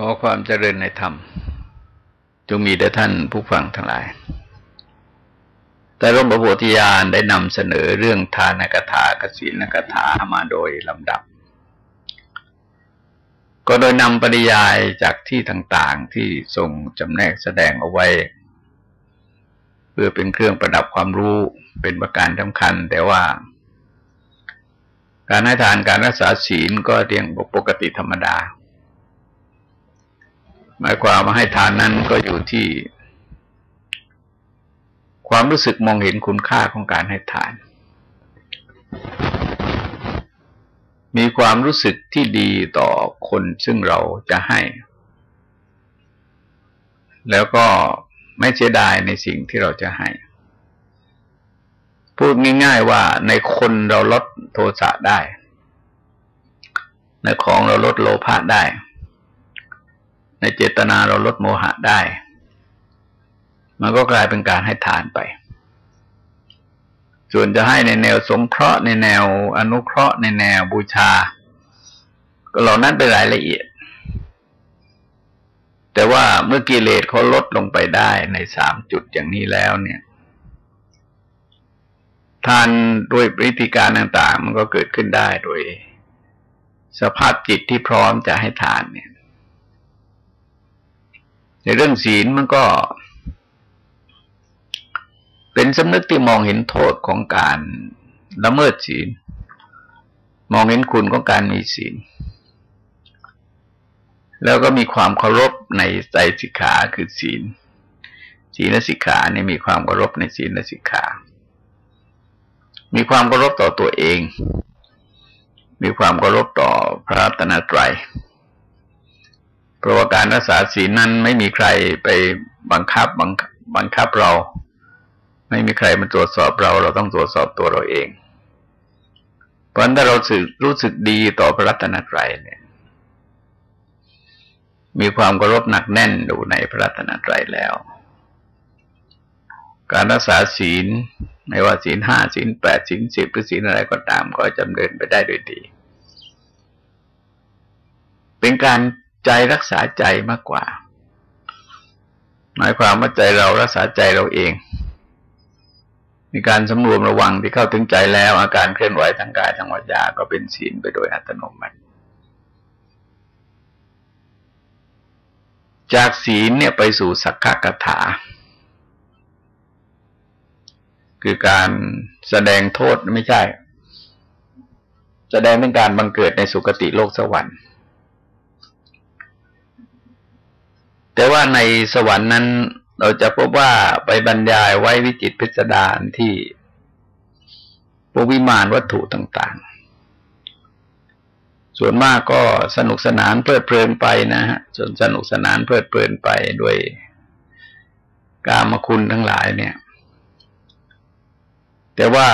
ขอความเจริญในธรรม จงมีแด่ท่านผู้ฟังทั้งหลาย แต่ร่มพระโพธิญาณได้นำเสนอเรื่องทานกถากสินกถามาโดยลำดับ ก็โดยนำปริยายจากที่ต่างๆที่ทรงจำแนกแสดงเอาไว้ เพื่อเป็นเครื่องประดับความรู้เป็นประการสำคัญ แต่ว่า การให้ทานการรักษาศีลก็เรียงปกติธรรมดา หมายความมาให้ทานนั้นก็อยู่ที่ ความรู้สึกมองเห็นคุณค่าของการให้ทาน มีความรู้สึกที่ดีต่อคนซึ่งเราจะให้ แล้วก็ไม่เสียดายในสิ่งที่เราจะให้ พูดง่ายๆว่าในคนเราลดโทสะได้ ในของเราลดโลภะได้ ในเจตนาเราลดโมหะได้ มันก็กลายเป็นการให้ทานไป ส่วนจะให้ในแนวสงเคราะห์ในแนวอนุเคราะห์ในแนวบูชา ก็เหล่านั้นเป็นรายละเอียด แต่ว่าเมื่อกิเลสเขาลดลงไปได้ในสามจุดอย่างนี้แล้วเนี่ยทานด้วยวิธีการต่าง ๆ มันก็เกิดขึ้นได้โดย สภาพจิตที่พร้อมจะให้ทานเนี่ย ในเรื่องศีลมันก็ เป็นสำนึกที่มองเห็นโทษของการละเมิดศีล มองเห็นคุณของการมีศีล แล้วก็มีความเคารพในใจสิกขาคือศีล ศีลสิกขาเนี่ยมีความเคารพในศีลสิกขา มีความเคารพต่อตัวเอง มีความเคารพต่อพระตนตรัย ราะว่าการรักษาศีลนั้นไม่มีใครไปบังคับบังบังคับเรา ไม่มีใครมาตรวจสอบเรา เราต้องตรวจสอบตัวเราเอง เพราะถ้าเราสึกรู้สึกดีต่อพระรัตนตรัยเนี่ย มีความเคารพหนักแน่นดูในพระรัตนตรัยแล้ว การรักษาศีลไม่ว่าศีลห้าศีลแปดศีลสิบหรือศีลอะไรก็ตามก็จำเดินไปได้โดยดี เป็นการ ใจรักษาใจมากกว่า หมายความว่าใจเรารักษาใจเราเอง มีการสำรวมระวังที่เข้าถึงใจแล้ว อาการเคลื่อนไหวทางกายทางวาจาก็เป็นศีลไปโดยอัตโนมัติจากศีลเนี่ยไปสู่สักขะกถา คือการแสดงโทษไม่ใช่ แสดงเป็นการบังเกิดในสุคติโลกสวรรค์ แต่ว่าในสวรรค์นั้น เราจะพบว่าไปบรรยายไว้วิจิตพิสดารที่ปวิมานวัตถุต่าง ๆ ส่วนมากก็สนุกสนานเพลิดเพลินไปนะฮะส่วนสนุกสนานเพลิดเพลินไปด้วยกามคุณทั้งหลายเนี่ย แต่ว่า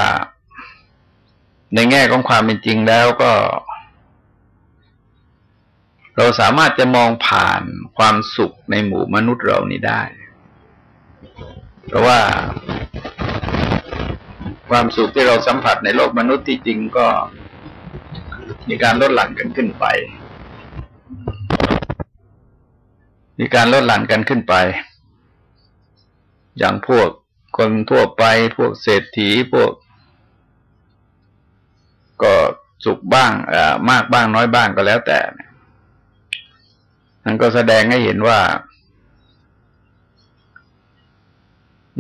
ในแง่ของความเป็นจริงแล้วก็ เราสามารถจะมองผ่านความสุขในหมู่มนุษย์เรานี้ได้ เพราะว่า ความสุขที่เราสัมผัสในโลกมนุษย์ที่จริงก็มีการลดหลั่นกันขึ้นไป มีการลดหลั่นกันขึ้นไป อย่างพวกคนทั่วไปพวกเศรษฐีพวก ก็สุขบ้างมากบ้างน้อยบ้างก็แล้วแต่นั่ นก็แสดงให้เห็นว่า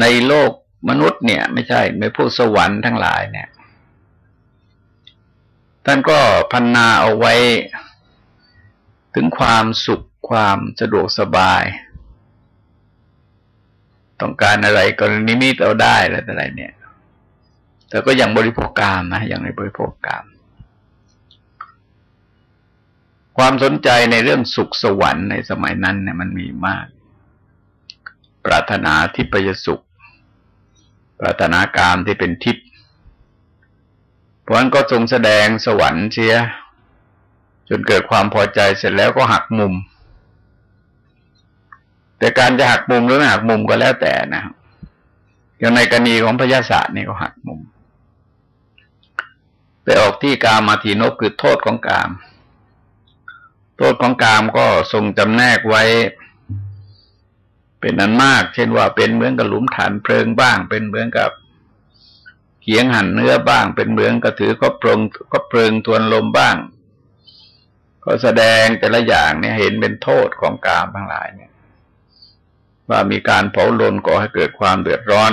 ในโลกมนุษย์เนี่ย ไม่ใช่ไม่พวกสวรรค์ทั้งหลายเนี่ย ท่านก็พันนาเอาไว้ ถึงความสุขความสะดวกสบาย ต้องการอะไรกรณีนี้เราได้อะไรอะไรเนี่ย แต่ก็ยังบริโภคกามนะยังในบริโภคกาม ความสนใจในเรื่องสุขสวรรค์ในสมัยนั้นเนี่ยมันมีมาก ปรารถนาทิพยสุข ปรารถนากามที่เป็นทิพย์เพราะนั้นก็ทรงแสดงสวรรค์เชียจนเกิดความพอใจเสร็จแล้วก็หักมุม แต่การจะหักมุมหรือไม่หักมุมก็แล้วแต่นะอย่างในกรณีของพยาศาสตร์นี่ก็หักมุม ไปออกที่กามาทีนกคือโทษของกาม โทษของกามก็ทรงจำแนกไว้ เป็นอันมาก เช่นว่าเป็นเหมือนกับหลุมฐานเพลิงบ้าง เป็นเหมือนกับเขียงหั่นเนื้อบ้าง เป็นเหมือนกระถือก็เพลิงก็เพลิงทวนลมบ้าง ก็แสดงแต่ละอย่างเนี่ยเห็นเป็นโทษของกามทั้งหลายเนี่ย ว่ามีการเผาลนก่อให้เกิดความเดือดร้อน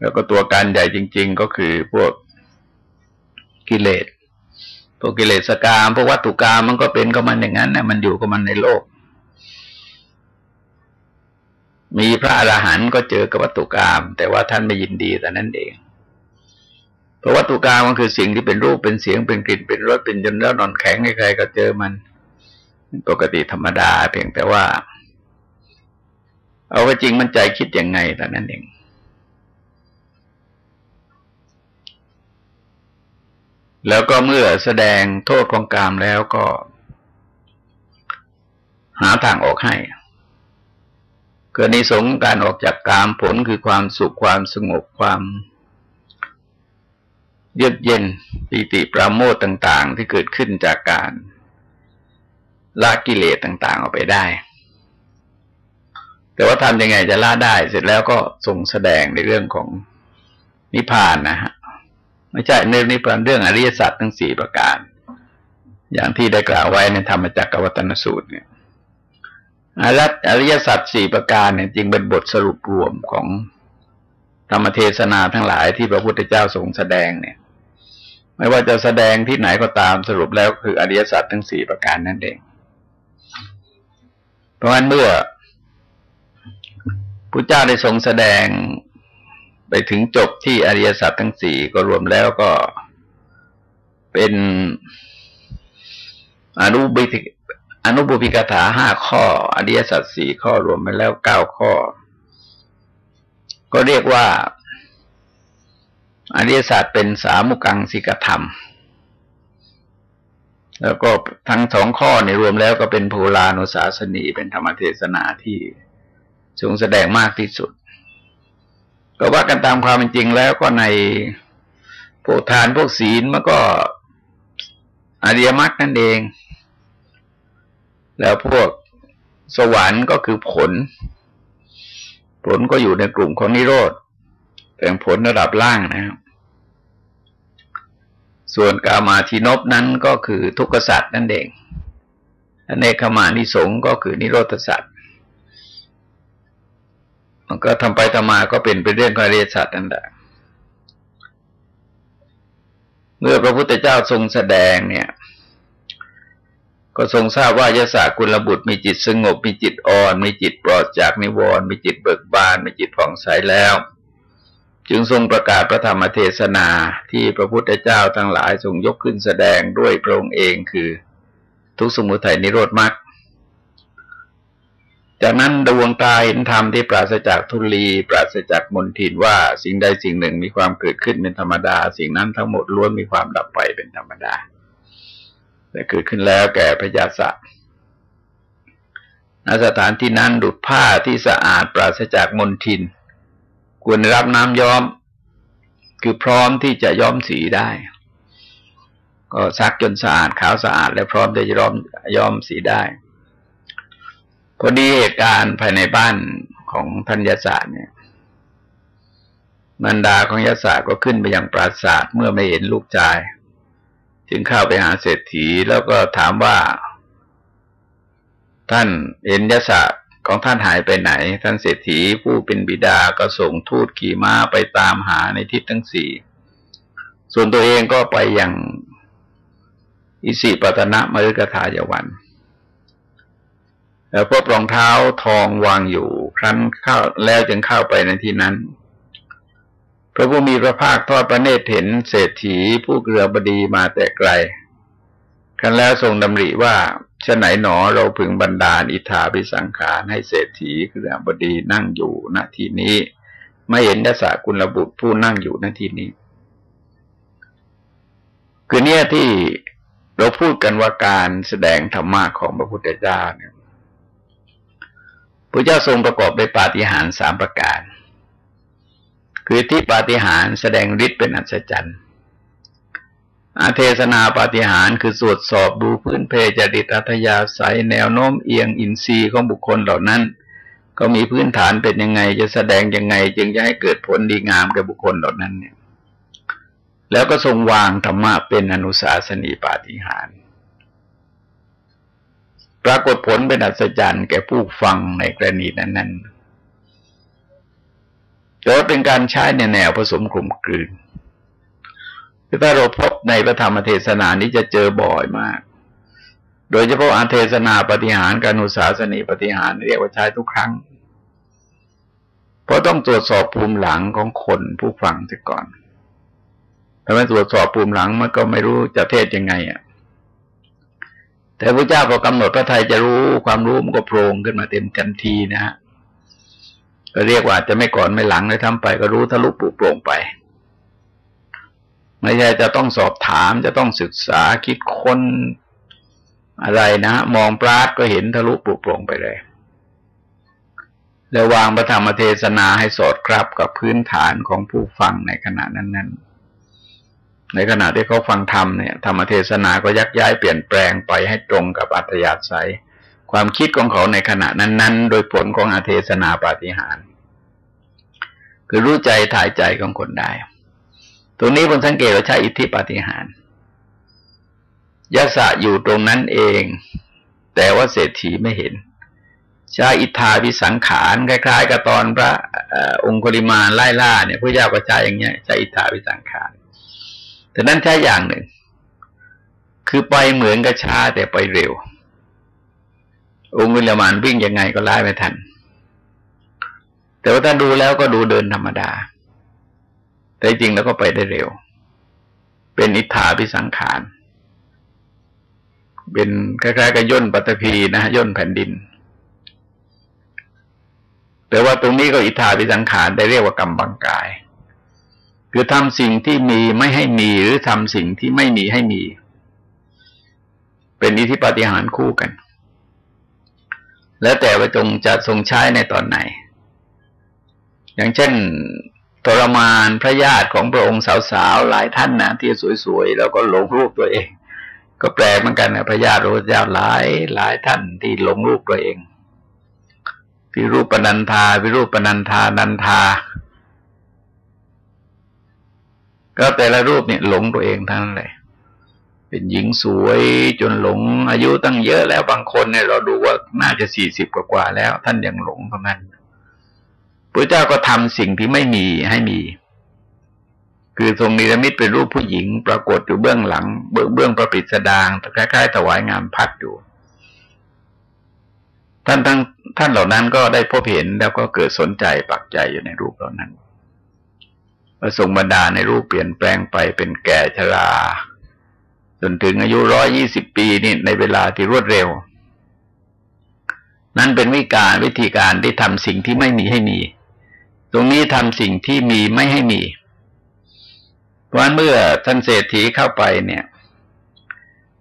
แล้วก็ตัวการใหญ่จริง ๆ ก็คือพวกกิเลส พวกกิเลสกามพวกวัตถุกรรมมันก็เป็นก็มันอย่างนั้นนะมันอยู่กับมันในโลก มีพระอรหันต์ก็เจอกับวัตถุกรรมแต่ว่าท่านไม่ยินดีแต่นั้นเองเพราะวัตถุกรรมมันคือสิ่งที่เป็นรูปเป็นเสียงเป็นกลิ่นเป็นรสเป็นจนแล้วนอนแข็งใครๆก็เจอมันปกติธรรมดาเพียงแต่ว่า เอาไปจริงมันใจคิดยังไงแต่นั้นเอง แล้วก็เมื่อแสดงโทษของกามแล้วก็ หาทางออกให้เกิดในสงการออกจากกามผลคือความสุขความสงบความเยือกเย็นปิติปราโมทต่าง ๆ ที่เกิดขึ้นจากการละกิเลสต่าง ๆ ออกไปได้ แต่ว่าทำยังไงจะละได้ เสร็จแล้วก็ทรงแสดงในเรื่องของนิพพานนะฮะ ไม่ใช่ในนี้เป็นเรื่องอริยสัจทั้งสี่ประการ อย่างที่ได้กล่าวไว้ในธรรมจักรวัตนสูตรเนี่ยอริยสัจสี่ประการเนี่ยจริงเป็นบทสรุปรวมของธรรมเทศนาทั้งหลายที่พระพุทธเจ้าทรงแสดงเนี่ย ไม่ว่าจะแสดงที่ไหนก็ตามสรุปแล้วคืออริยสัจทั้งสี่ประการนั่นเอง เพราะฉะนั้นเมื่อพระเจ้าได้ทรงแสดง ไปถึงจบที่อริยสัจทั้งสี่ก็รวมแล้วก็เป็นอนุบิอนุบุพิกถาห้าข้อ อริยสัจสี่ข้อรวมไปแล้วเก้าข้อ ก็เรียกว่า อริยสัจเป็นสามุกังสิกธรรม แล้วก็ทั้งสองข้อในรวมแล้วก็เป็นภูลานุสาสนีเป็นธรรมเทศนาที่ทรงแสดงมากที่สุด ก็ว่ากันตามความเป็นจริงแล้วก็ในพวกทานพวกศีลมันก็อริยมรรคนั่นเอง แล้วพวกสวรรค์ก็คือผล ผลก็อยู่ในกลุ่มของนิโรธแต่ผลระดับล่างนะครับ ส่วนกามาทีนบนั้นก็คือทุกขสัตว์นั่นเองอเนกมานิสงก็คือนิโรธสัตว์ มันก็ทำไปทำมาก็เป็นเป็นเรื่องของอริยสัจนั่นแหละเมื่อพระพุทธเจ้าทรงแสดงเนี่ย ก็ทรงทราบว่ายศกุลบุตรมีจิตสงบ มีจิตอ่อน มีจิตปลอดจากนิวรณ์มีจิตเบิกบาน มีจิตผ่องใสแล้ว จึงทรงประกาศพระธรรมเทศนาที่พระพุทธเจ้าทั้งหลายทรงยกขึ้นแสดงด้วยพระองค์เองคือทุกสมุทัยนิโรธมรรค จากนั้นดวงตาเห็นธรรมที่ปราศจากทุลีปราศจากมนทินว่าสิ่งใดสิ่งหนึ่งมีความเกิดขึ้นเป็นธรรมดา สิ่งนั้นทั้งหมดล้วนมีความดับไปเป็นธรรมดาแต่เกิดขึ้นแล้วแก่พระยาศณสถานที่นั้นดุดผ้าที่สะอาดปราศจากมนทิน ควรรับน้ำย้อม คือพร้อมที่จะย้อมสีได้ ก็ซักจนสะอาดขาวสะอาด และพร้อมที่จะย้อมย้อมสีได้ พอดีเหตุการณ์ภายในบ้านของท่านยศาสเนี่ยมันดาของยศาก็ขึ้นไปยังปราสาทเมื่อไม่เห็นลูกชาย จึงเข้าไปหาเศรษฐีแล้วก็ถามว่า ท่านเห็นยศาของท่านหายไปไหน ท่านเศรษฐีผู้เป็นบิดาก็ส่งทูตขี่ม้าไปตามหาในทิศทั้งสี่ส่วนตัวเองก็ไปยังอิสิปตนะมฤกทายวัน แล้วพบรองเท้าทองวางอยู่ ครั้นเข้าแล้วจึงเข้าไปในที่นั้น พระผู้มีพระภาคทอดพระเนตรเห็นเศรษฐีผู้เกลือบดีมาแต่ไกลครั้นแล้วทรงดำริว่าชะไหนหนอเราพึงบรรดาลอิทาพิสังขารให้เศรษฐีเกลือบดีนั่งอยู่ณที่นี้ ไม่เห็นยศกุลบุตรผู้นั่งอยู่ณที่นี้ คือเนี่ยที่เราพูดกันว่าการแสดงธรรมะของพระพุทธเจ้าเนี่ย พระเจ้าทรงประกอบด้วยปาฏิหาริย์สามประการ คือที่ปาฏิหาริย์แสดงฤทธิ์เป็นอัศจรรย์อาเทศนาปาฏิหาริคือสวดสอบดูพื้นเพจดิตอัธยาศัยแนวโน้มเอียงอินทรีย์ของบุคคลเหล่านั้น ก็มีพื้นฐานเป็นยังไง จะแสดงยังไง จึงจะให้เกิดผลดีงามแก่บุคคลเหล่านั้นเนี่ยแล้วก็ทรงวางธรรมะเป็นอนุสาสนีปาฏิหาริ ปรากฏผลเป็นอัศจรรย์แก่ผู้ฟังในกรณีนั้นๆจะเป็นการใช้ในแนวผสมกลมกลืนคือถ้าเราพบในพระธรรมเทศนานี้จะเจอบ่อยมาก โดยเฉพาะอาเทศนาปฏิหารการอุสาสนีปฏิหารเรียกว่าใช้ทุกครั้ง เพราะต้องตรวจสอบภูมิหลังของคนผู้ฟังเสียก่อนถ้าไม่ตรวจสอบภูมิหลังมันก็ไม่รู้จะเทศยังไงอะ แต่พระเจ้าพอกำหนดพระไทยจะรู้ความรู้มันก็โปร่งขึ้นมาเต็มทันทีนะฮะก็เรียกว่าจะไม่ก่อนไม่หลังเลยทำไป ก็รู้ทะลุปุโปร่งไป ไม่ใช่จะต้องสอบถามจะต้องศึกษาคิดค้นอะไรนะมองปราดก็เห็นทะลุปลุกปลงไปเลย แล้ววางพระธรรมเทศนาให้สอดครับกับพื้นฐานของผู้ฟังในขณะนั้นๆ ในขณะที่เขาฟังธรรมเนี่ยธรรมเทศนาก็ยักย้ายเปลี่ยนแปลงไปให้ตรงกับอัตยาศัย ความคิดของเขาในขณะนั้น ๆ โดยผลของอาเทศนาปาฏิหาร คือรู้ใจถ่ายใจของคนได้ ตรงนี้ผมสังเกตว่าใช้อิทธิปาฏิหารยะสะอยู่ตรงนั้นเอง แต่ว่าเศรษฐีไม่เห็นใช้อิทธาวิสังขารคล้าย ๆ กับตอนพระองคุลิมาไล่ล่าเนี่ยพระเจ้าก็ใช้อย่างเงี้ยใช้อิทธาวิสังขาร แต่นั้นใช้อย่างหนึ่ง คือไปเหมือนกับช้าแต่ไปเร็ว องคุลิมานวิ่งยังไงก็ไล่ไม่ทัน แต่ว่าถ้าดูแล้วก็ดูเดินธรรมดา แต่จริงแล้วก็ไปได้เร็ว เป็นอิทธาพิสังขาร เป็นคล้ายๆกับย่นปัตภีนะย่นแผ่นดิน แต่ว่าตรงนี้ก็อิทธาพิสังขารได้เรียกว่ากรรมบังกาย คือทำสิ่งที่มีไม่ให้มีหรือทำสิ่งที่ไม่มีให้มี เป็นอิทธิปฏิหารคู่กัน แล้วแต่ว่าจงจะทรงใช้ในตอนไหน อย่างเช่นทรมานพระญาติของพระองค์สาวๆหลายท่านนะที่สวยๆ แล้วก็หลงรูปตัวเอง ก็แปลเหมือนกันนะพระญาติพระเจ้าหลายหลายท่านที่หลงรูปตัวเองพิรูปปนันทาพิรูปปนันทานันทา ก็แต่ละรูปเนี่ยหลงตัวเองทั้งนั้นเลยเป็นหญิงสวยจนหลงอายุตั้งเยอะแล้วบางคนเนี่ยเราดูว่าน่าจะสี่สิบกว่าแล้ว ท่านยังหลงเท่านั้นพระเจ้าก็ทำสิ่งที่ไม่มีให้มี คือทรงนิรมิตเป็นรูปผู้หญิง ปรากฏอยู่เบื้องหลัง เบื้องเบื้องประปิดสดางคล้ายๆถวายงานพัดอยู่ ท่านทั้งท่านเหล่านั้นก็ได้พบเห็นแล้วก็เกิดสนใจปักใจอยู่ในรูปเหล่านั้น ประสงบรรดาในรูปเปลี่ยนแปลงไปเป็นแก่ชรา จนถึงอายุร้อยี่สิบปีนี่ในเวลาที่รวดเร็ว นั่นเป็นวิการวิธีการที่ทำสิ่งที่ไม่มีให้มี ตรงนี้ทำสิ่งที่มีไม่ให้มี เพราะเมื่อท่านเศรษฐีเข้าไปเนี่ย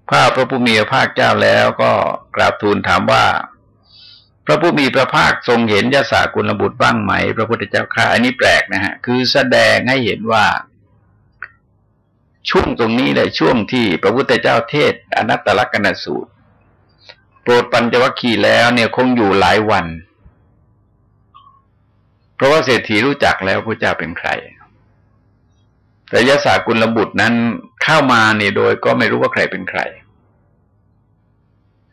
พระพระผู้มีพระภาคเจ้าแล้วก็กราบทูลถามว่า พระผู้มีพระภาคทรงเห็นยาสากุลบุตรบ้างไหม พระพุทธเจ้าค่ะอันนี้แปลกนะฮะ คือแสดงให้เห็นว่า ช่วงตรงนี้เลยช่วงที่พระพุทธเจ้าเทศอนัตตลกนสูตร โปรดปัญจวัคคีย์แล้วเนี่ยคงอยู่หลายวัน เพราะว่าเศรษฐีรู้จักแล้วพระเจ้าเป็นใครแต่ยศากุลบุตรนั้นเข้ามาเนี่ยโดยก็ไม่รู้ว่าใครเป็นใคร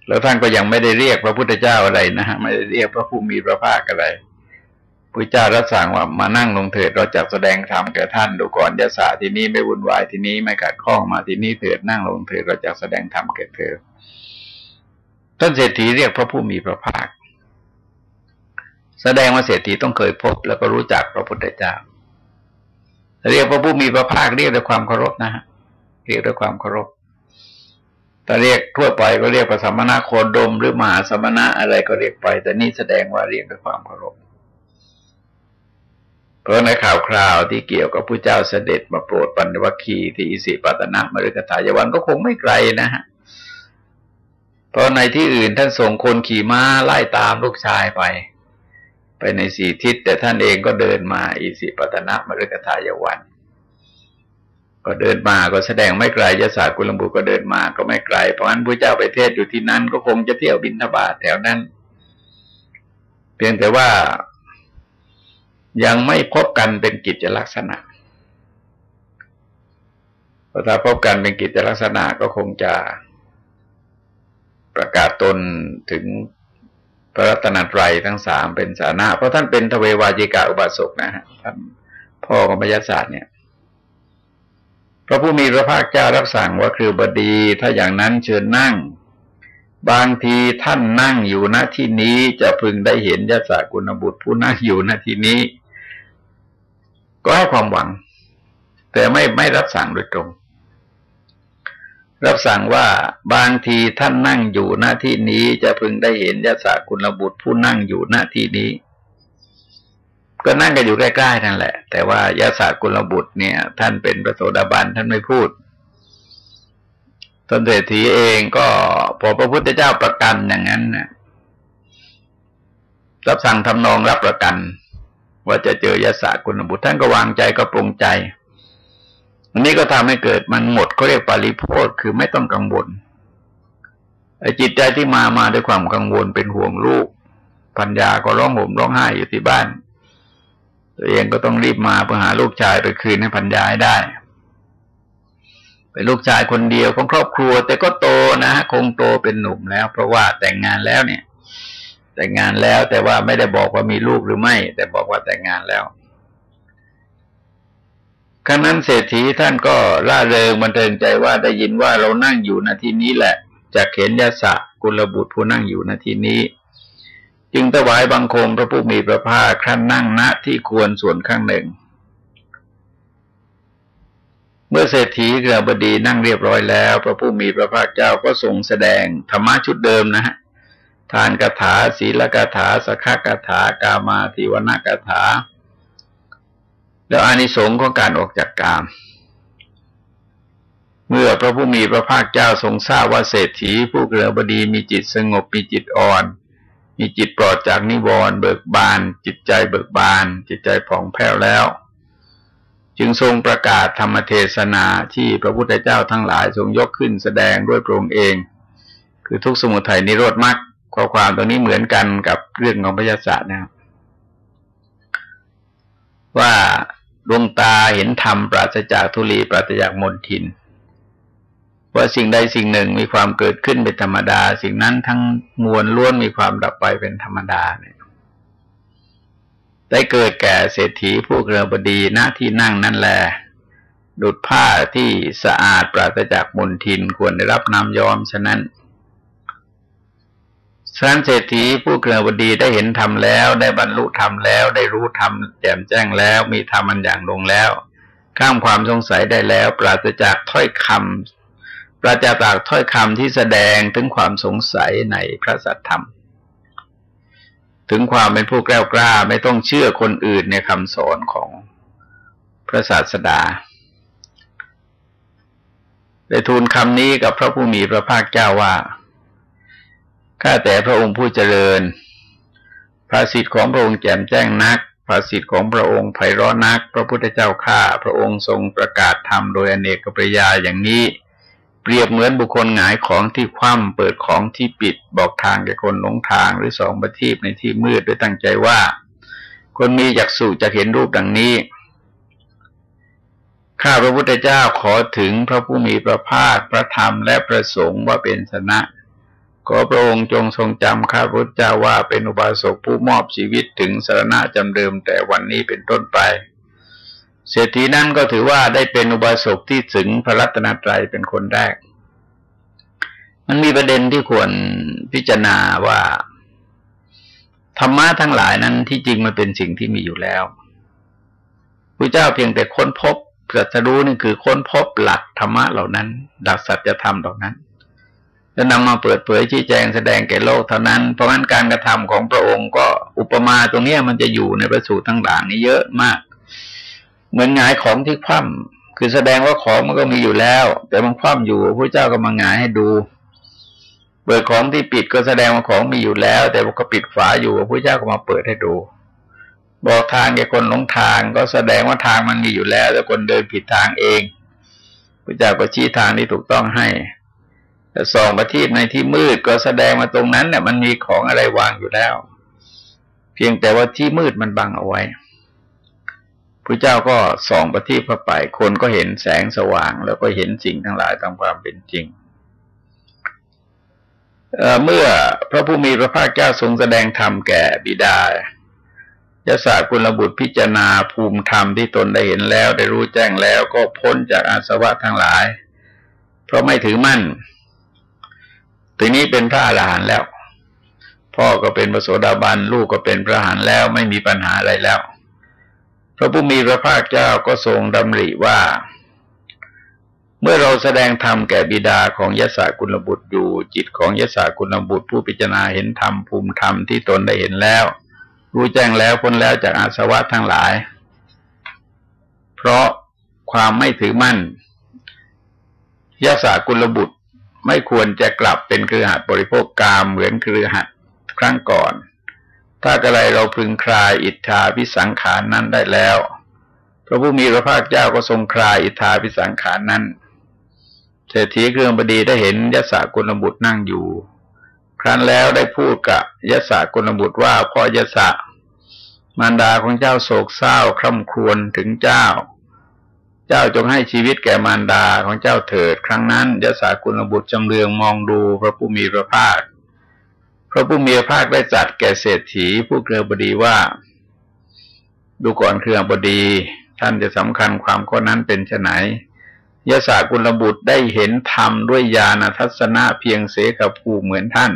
แล้วท่านก็ยังไม่ได้เรียกพระพุทธเจ้าอะไรนะฮะไม่ได้เรียกพระผู้มีพระภาคอะไรพระเจ้ารับสั่งว่ามานั่งลงเถิดเราจะแสดงธรรมแก่ท่านดูก่อนยศาที่นี้ไม่วุ่นวายที่นี้ไม่กัดข้องมาที่นี้เถิดนั่งลงเถิดเราจะแสดงธรรมแก่เธอท่านเศรษฐีเรียกพระผู้มีพระภาค แสดงว่าเศรษฐีต้องเคยพบ แล้วก็รู้จักพระพุทธเจ้า เรียกพระผู้มีพระภาคเรียกด้วยความเคารพนะฮะเรียกด้วยความเคารพ แต่เรียกทั่วไปก็เรียกพระสมณะโคดม หรือมหาสมณะอะไรก็เรียกไป แต่นี่แสดงว่าเรียกด้วยความเคารพเพราะในข่าวคราวที่เกี่ยวกับผู้เจ้าเสด็จมาโปรดปัญญวัคคีที่อิสิปตนะมฤคทายวันก็คงไม่ไกลนะฮะเพราะในที่อื่นท่านส่งคนขี่ม้าไล่ตามลูกชายไป ไปในสี่ทิศแต่ท่านเองก็เดินมาอิสิปตนะมฤกทายวัน ก็เดินมาก็แสดงไม่ไกลยศาสตร์กุลบุตรก็เดินมาก็ไม่ไกล เพราะฉะนั้นพระเจ้าไปเทศอยู่ที่นั้น ก็คงจะเที่ยวบินทบาทแถวนั้น เพียงแต่ว่ายังไม่พบกันเป็นกิจลักษณะพอถ้าพบกันเป็นกิจลักษณะก็คงจะประกาศตนถึงพระรัตนตรัยทั้งสามเป็นสานะ เพราะท่านเป็นทเววาจิกาอุบาสกนะฮะท่านพ่อของพยศาสตร์เนี่ย พระผู้มีพระภาคเจ้ารับสั่งว่าคือบดี ถ้าอย่างนั้นเชิญนั่ง บางทีท่านนั่งอยู่ณที่นี้จะพึงได้เห็นยศกุณบุตรผู้นั่งอยู่ณที่นี้ ก็ให้ความหวัง แต่ไม่ไม่รับสั่งโดยตรง รับสั่งว่าบางทีท่านนั่งอยู่หน้าที่นี้จะพึงได้เห็นยศกุณบุตรผู้นั่งอยู่หน้าที่นี้ ก็นั่งกันอยู่ใกล้ๆนั่นแหละ แต่ว่ายาศากุลบุตรเนี่ย ท่านเป็นพระโสดาบันท่านไม่พูดตนเศรษฐีเองก็พอพระพุทธเจ้าประกันอย่างนั้นนะรับสั่งทำนองรับประกัน ว่าจะเจอยาศากุลบุตรท่านก็วางใจก็ปรงใจอันนี้ก็ทำให้เกิดมันหมดเขาเรียกปาริโพธคือไม่ต้องกังวลไอ้จิตใจที่มามาด้วยความกังวลเป็นห่วงลูก ปัญญาก็ร้องห่มร้องไห้อยู่ที่บ้าน ตัวเองก็ต้องรีบมาเพื่อหาลูกชายไปคืนให้พันยาให้ได้เป็นลูกชายคนเดียวของครอบครัว แต่ก็โตนะคงโตเป็นหนุ่มแล้ว เพราะว่าแต่งงานแล้วเนี่ย แต่งงานแล้วแต่ว่าไม่ได้บอกว่ามีลูกหรือไม่ แต่บอกว่าแต่งงานแล้วครั้นั้นเศรษฐีท่านก็ร่าเริงบันเทิงใจว่าได้ยินว่าเรานั่งอยู่นาทีนี้แหละจากเข็นยาสะกุลบุตรผู้นั่งอยู่นาทีนี้ จึงถวายบังคมพระผู้มีพระภาคครั้นนั่งณที่ควรส่วนข้างหนึ่ง เมื่อเศรษฐีเกลือบดีนั่งเรียบร้อยแล้ว พระผู้มีพระภาคเจ้าก็ทรงแสดงธรรมะชุดเดิมนะฮะทานกถาศีลกถาสักขกถากามาทิวนกถา แล้วอานิสงส์ของการออกจากกาม เมื่อพระผู้มีพระภาคเจ้าทรงทราบว่าเศรษฐีผู้เกลือบดีมีจิตสงบมีจิตอ่อน มีจิตปลอดจากนิวรณ์เบิกบาน จิตใจเบิกบาน จิตใจผ่องแผ้วแล้ว จึงทรงประกาศธรรมเทศนาที่พระพุทธเจ้าทั้งหลายทรงยกขึ้นแสดงด้วยพระองค์เอง คือทุกสมุทัยนิโรธมรรคข้อความตรงนี้เหมือนกันกับเรื่องของพยาศาสตร์นะครับว่าดวงตาเห็นธรรมปราศจากทุลีปราศจากมนทิน ว่าสิ่งใดสิ่งหนึ่งมีความเกิดขึ้นเป็นธรรมดา สิ่งนั้นทั้งมวลล้วนมีความดับไปเป็นธรรมดาเนี่ยได้เกิดแก่เศรษฐีผู้เกลือบดีหน้าที่นั่งนั่นแหละดุดผ้าที่สะอาดปราศจากมลทินควรได้รับน้ำย้อมฉะนั้นฉะนั้นเศรษฐีผู้เกลือบดีได้เห็นธรรมแล้ว ได้บรรลุธรรมแล้ว ได้รู้ธรรมแจ่มแจ้งแล้ว มีธรรมอันอย่างลงแล้วข้ามความสงสัยได้แล้ว ปราศจากถ้อยคำ ปราศจากถ้อยคำที่แสดงถึงความสงสัยในพระสัทธรรม ถึงความเป็นผู้แกล้วกล้าไม่ต้องเชื่อคนอื่นในคำสอนของพระศาสดาได้ทูลคำนี้กับพระผู้มีพระภาคเจ้าว่า ข้าแต่พระองค์ผู้เจริญ ภาสิทธิ์ของพระองค์แจ่มแจ้งนัก ภาสิทธิ์ของพระองค์ไพเราะนัก พระพุทธเจ้าข้า พระองค์ทรงประกาศธรรมโดยอเนกปริยาอย่างนี้ เปรียบเหมือนบุคคลหงายของที่คว่ำเปิดของที่ปิด บอกทางแก่คนหลงทางหรือสองประทีปในที่มืดด้วยตั้งใจว่า คนมีจักษุจะเห็นรูปดังนี้ข้าพระพุทธเจ้าขอถึงพระผู้มีพระภาคพระธรรมและพระสงฆ์ว่าเป็นสนะขอพระองค์จงทรงจำข้าพระเจ้าว่าเป็นอุบาสกผู้มอบชีวิตถึงสารณะจำเดิมแต่วันนี้เป็นต้นไป เศรษฐีนั้นก็ถือว่าได้เป็นอุบาสกที่ถึงพระรัตนตรัยเป็นคนแรก มันมีประเด็นที่ควรพิจารณาว่าธรรมะทั้งหลายนั้นที่จริงมันเป็นสิ่งที่มีอยู่แล้วพระเจ้าเพียงแต่ค้นพบเกัสรู้นี่คือค้นพบหลักธรรมะเหล่านั้นดักสัจธรรมเหล่านั้นจะนำมาเปิดเผยชี้แจงแสดงแก่โลกเท่านั้น เพราะงั้นการกระทำของพระองค์ก็อุปมาตรงนี้มันจะอยู่ในพระสูตรทั้งหลางนี้เยอะมาก เหมือนหงายของที่คว่ำคือแสดงว่าของมันก็มีอยู่แล้ว แต่มันคว่ำอยู่พระเจ้าก็มาหงายให้ดูเปิดของที่ปิดก็แสดงว่าของมีอยู่แล้ว แต่ก็ปิดฝาอยู่พระเจ้าก็มาเปิดให้ดู บอกทางแก่คนหลงทางก็แสดงว่าทางมันมีอยู่แล้ว แต่คนเดินผิดทางเองพระเจ้าก็ชี้ทางที่ถูกต้องให้แต่ส่องประทีปในที่มืดก็แสดงมาตรงนั้นเนี่ยมันมีของอะไรวางอยู่แล้ว เพียงแต่ว่าที่มืดมันบังเอาไว้ พระเจ้าก็ส่องประทีปเข้าไป คนก็เห็นแสงสว่าง แล้วก็เห็นสิ่งทั้งหลายตามความเป็นจริงเเมื่อพระผู้มีพระภาคเจ้าทรงแสดงธรรมแก่บิดายศาสกุลบุตรพิจารณาภูมิธรรมที่ตนได้เห็นแล้ว ได้รู้แจ้งแล้วก็พ้นจากอาสวะทั้งหลาย เพราะไม่ถือมั่นทีนี้เป็นพระอรหันต์แล้ว พ่อก็เป็นพระโสดาบันลูกก็เป็นพระอรหันต์แล้วไม่มีปัญหาอะไรแล้ว พระผู้มีพระภาคเจ้าก็ทรงดำริว่า เมื่อเราแสดงธรรมแก่บิดาของยศกุลบุตรอยู่ จิตของยศกุลบุตร ผู้พิจารณาเห็นธรรมภูมิธรรมที่ตนได้เห็นแล้ว รู้แจ้งแล้วพ้นแล้วจากอาสวะทั้งหลาย เพราะความไม่ถือมั่นยาสากุลบุตรไม่ควรจะกลับเป็นคือหัดบริโภคกามเหมือนคือหัดครั้งก่อน ถ้ากระไรเราพึงคลายอิทธาพิสังขารนั้นได้แล้วพระผู้มีพระภาคเจ้าก็ทรงคลายอิทธาพิสังขารนั้นเศรษฐีเครื่องบดีได้เห็นยศกุลบุตรนั่งอยู่ ครั้นแล้วได้พูดกับยศกุลบุตรว่าพ่อยศมารดาของเจ้าโศกเศร้าคร่ำครวญถึงเจ้า เจ้าจงให้ชีวิตแก่มารดาของเจ้าเถิด ครั้งนั้นยศกุลบุตรจำเรืองมองดูพระผู้มีพระภาค พระผู้มีพระภาคได้จัดแก่เศรษฐีผู้เครือบดีว่า ดูก่อนเครือบดี ท่านจะสำคัญความข้อนั้นเป็นไฉนยศกุลบุตรได้เห็นธรรมด้วยญาณทัศนะเพียงเสกภูเหมือนท่าน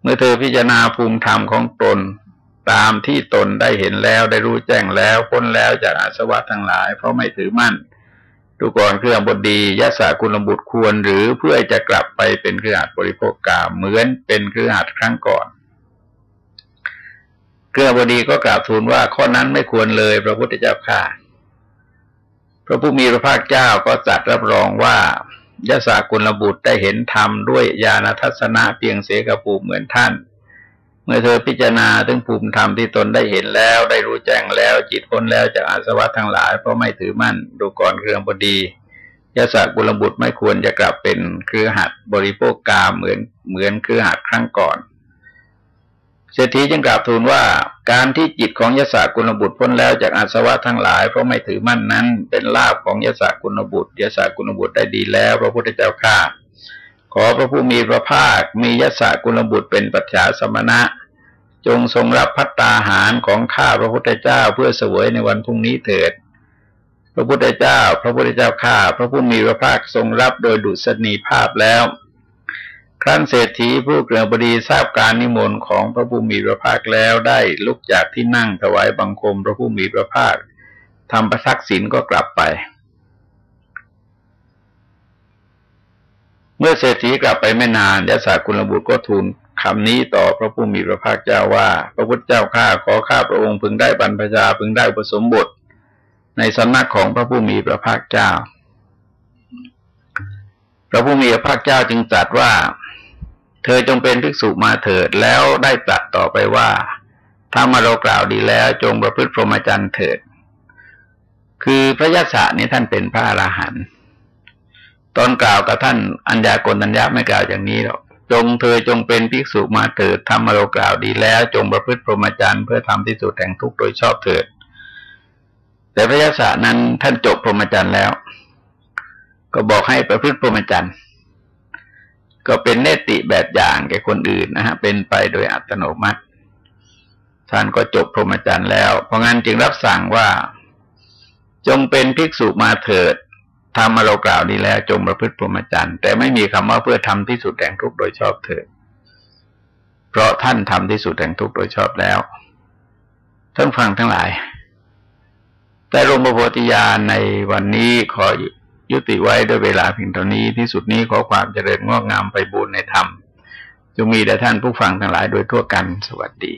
เมื่อเธอพิจารณาภูมิธรรมของตนตามที่ตนได้เห็นแล้วได้รู้แจ้งแล้วพ้นแล้วจากอาสวะทั้งหลาย เพราะไม่ถือมั่น ดูก่อนเครื่องบดียศากุลบุตรควร หรือเพื่อจะกลับไปเป็นเครือขัดบริโภคกาเหมือนเป็นเครือขัดครั้งก่อนเครื่องบดีก็กราบทูลว่าข้อนั้นไม่ควรเลย พระพุทธเจ้าข้าพระผู้มีพระภาคเจ้าก็จัดรับรองว่ายศากุลบุตรได้เห็นธรรมด้วยญาณทัศนะเพียงเสกภูมิเหมือนท่าน เมื่อเธอพิจารณาถึงภูมิธรรมที่ตนได้เห็นแล้ว ได้รู้แจ้งแล้ว จิตพ้นแล้วจากอาสวะทั้งหลาย เพราะไม่ถือมั่นดูก่อนเครื่องบดียศกุลบุตรไม่ควรจะกลับเป็นคือหัดบริโภคกาเหมือนเหมือนคือหัดครั้งก่อนเศรษฐีจึงกราบทูลว่า การที่จิตของยศกุลบุตรพ้นแล้วจากอาสวะทั้งหลายเพราะไม่ถือมั่นนั้น เป็นลาภของยศกุลบุตรยศกุลบุตรได้ดีแล้วพระพุทธเจ้าข้า ขอพระผู้มีพระภาค มียศกุลบุตรเป็นปัจฉาสมณะ จงทรงรับพัตตาหารของข้าพระพุทธเจ้าเพื่อเสวยในวันพรุ่งนี้เถิด พระพุทธเจ้า พระพุทธเจ้าข้าพระผู้มีพระภาคทรงรับโดยดุษณีภาพแล้ว ครั้นเศรษฐีผู้เกลือบดีทราบการนิมนต์ของพระผู้มีพระภาคแล้วได้ลุกจากที่นั่งถวายบังคมพระผู้มีพระภาคทำประทักษิณก็กลับไป เมื่อเศรษฐีกลับไปไม่นานยศกุลบุตรก็ทูลคำนี้ต่อพระผู้มีพระภาคเจ้าว่า พระพุทธเจ้าข้าขอข้าพระองค์พึงได้บรรพชาพึงได้ผสมบท ในสำนักของพระผู้มีพระภาคเจ้า พระผู้มีพระภาคเจ้าจึงตรัสว่า เธอจงเป็นภิกษุมาเถิดแล้วได้ตรัสต่อไปว่าถ้ามาเรากล่าวดีแล้วจงประพฤติพรหมจรรย์เถิด คือพระยศนี้ท่านเป็นพระอราหันต์ ตอนกล่าวกับท่านอัญญากนัญญาไม่กล่าวอย่างนี้หรอกจงเธอจงเป็นภิกษุมาเถิดทำมาเรากล่าวดีแล้ว จงประพฤติพรหมจรรย์เพื่อทำที่สุดแห่งทุกข์โดยชอบเถิด แต่พระยศนั้นท่านจบพรหมจรรย์แล้ว ก็บอกให้ประพฤติพรหมจรรย์ก็เป็นเนติแบบอย่างแก่คนอื่นนะฮะเป็นไปโดยอัตโนมัติ ท่านก็จบพรหมจรรย์แล้ว เพราะงั้นจึงรับสั่งว่า จงเป็นภิกษุมาเถิด ทำมาเรากล่าวนี้แล้ว จงประพฤติพรหมจรรย์แต่ไม่มีคำว่าเพื่อทำที่สุดแห่งทุกโดยชอบเถิดเพราะท่านทำที่สุดแห่งทุกโดยชอบแล้วท่านฟังทั้งหลาย แต่ลงพระโพธิญาณในวันนี้ขอยุติไว้ด้วยเวลาเพียงเท่านี้ที่สุดนี้ขอความเจริญงอกงามไปบูรณนธรรมจงมีแด่ท่านผู้ฟังทั้งหลายโดยทั่วกันสวัสดี